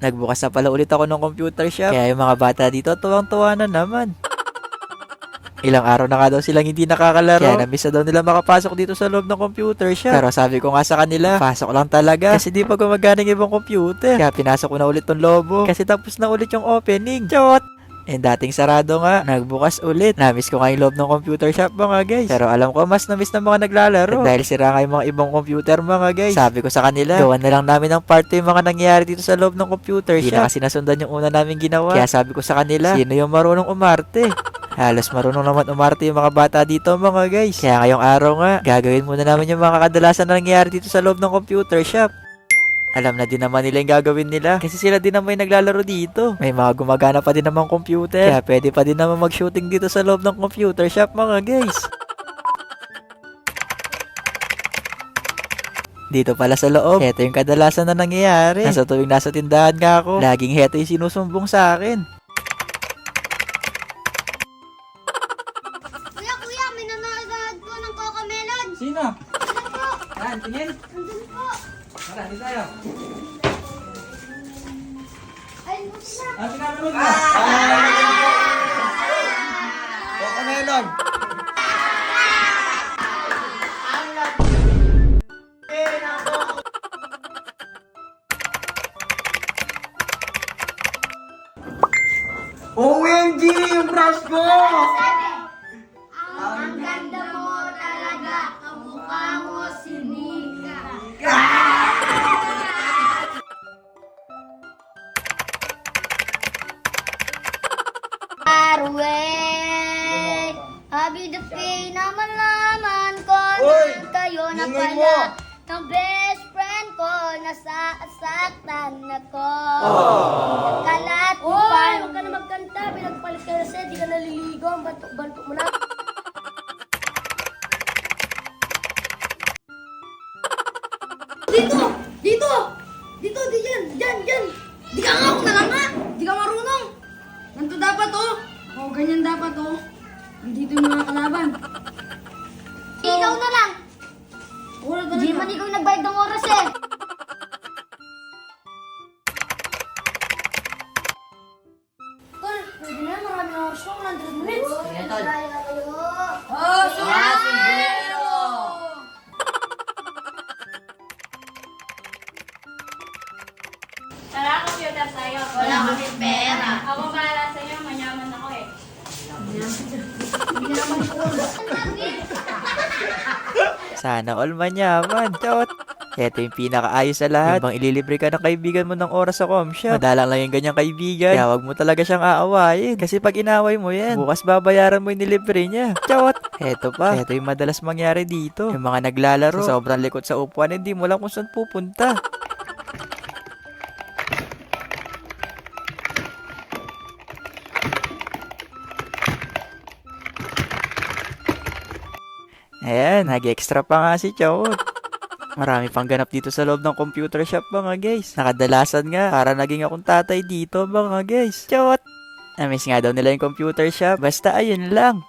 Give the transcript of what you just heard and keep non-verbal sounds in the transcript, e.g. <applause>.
Nagbukas na pala ulit ako ng computer shop. Kaya yung mga bata dito, tuwang-tuwa na naman. Ilang araw na nga daw silang hindi nakakalaro. Kaya namiss na daw nila makapasok dito sa loob ng computer shop. Pero sabi ko nga sa kanila, pasok lang talaga. Kasi di pa gumagana yung ibang computer. Kaya pinasok ko na ulit tong lobo. Kasi tapos na ulit yung opening. Chot! Eh dating sarado nga, nagbukas ulit. Namiss ko nga yung loob ng computer shop mga guys. Pero alam ko mas namiss ng mga naglalaro. At dahil sira nga yung mga ibang computer mga guys. Sabi ko sa kanila, gawan na lang namin ng part 2 yung mga nangyayari dito sa loob ng computer shop. Hindi na kasi nasundan yung una namin ginawa. Kaya sabi ko sa kanila, sino yung marunong umarte? <laughs> Halos marunong naman umarte yung mga bata dito mga guys. Kaya ngayong araw nga, gagawin muna namin yung mga kadalasan na nangyayari dito sa loob ng computer shop. Alam na din naman nila yung gagawin nila. Kasi sila din naman yung naglalaro dito. May mga gumagana pa din naman computer. Kaya pwede pa din naman mag-shooting dito sa loob ng computer shop mga guys. Dito pala sa loob, heto yung kadalasan na nangyayari. Nasa tuwing nasa tindahan nga ako, laging heto yung sinusumbong sa akin. Kuya, kuya, may nanonood po ng Coco Melon. Sino? Yan, tingin. Nandun po. Tara, di tayo. Ay, buti na. Ah, mo. Coco Melon. OMG! Yung brush ko! Na na pala mo! ng best friend ko nasasaktan ako. Kalat mo pa. huwag ka na magkanta. Pinagpalit ka kasi, di ka naliligo. Ang bantok-bantok mo na. Dito! Dito! Dito, di dyan! Dyan, dyan! Di ka nga ako na lang nga! Di ka marunong! Ganito dapat oh! Oo, ganyan dapat oh! Nandito yung mga Wala Hindi talaga. man ikaw nagbayad ng oras eh. Tol, pwede na. Marami na oras ko. 100 minutes. Tol. Oh, sumero! Tara, computer tayo. Wala kami pera. Ako bahala sa'yo, manyaman ako eh. Sana all manyaman. Chot! Ito yung pinakaayos sa lahat. Yung bang ililibre ka ng kaibigan mo ng oras sa com shop. Madalang lang yung ganyang kaibigan. Kaya wag mo talaga siyang aawayin. Kasi pag inaway mo yan, bukas babayaran mo yung nilibre niya. Chot! Eto pa. Eto yung madalas mangyari dito. Yung mga naglalaro. Sa sobrang likot sa upuan, hindi mo lang kung saan pupunta. Ayan, nag-extra pa nga si Chot. Marami pang ganap dito sa loob ng computer shop mga guys. Nakadalasan nga, para naging akong tatay dito mga guys. Chot! Namiss nga daw nila yung computer shop. Basta ayun lang.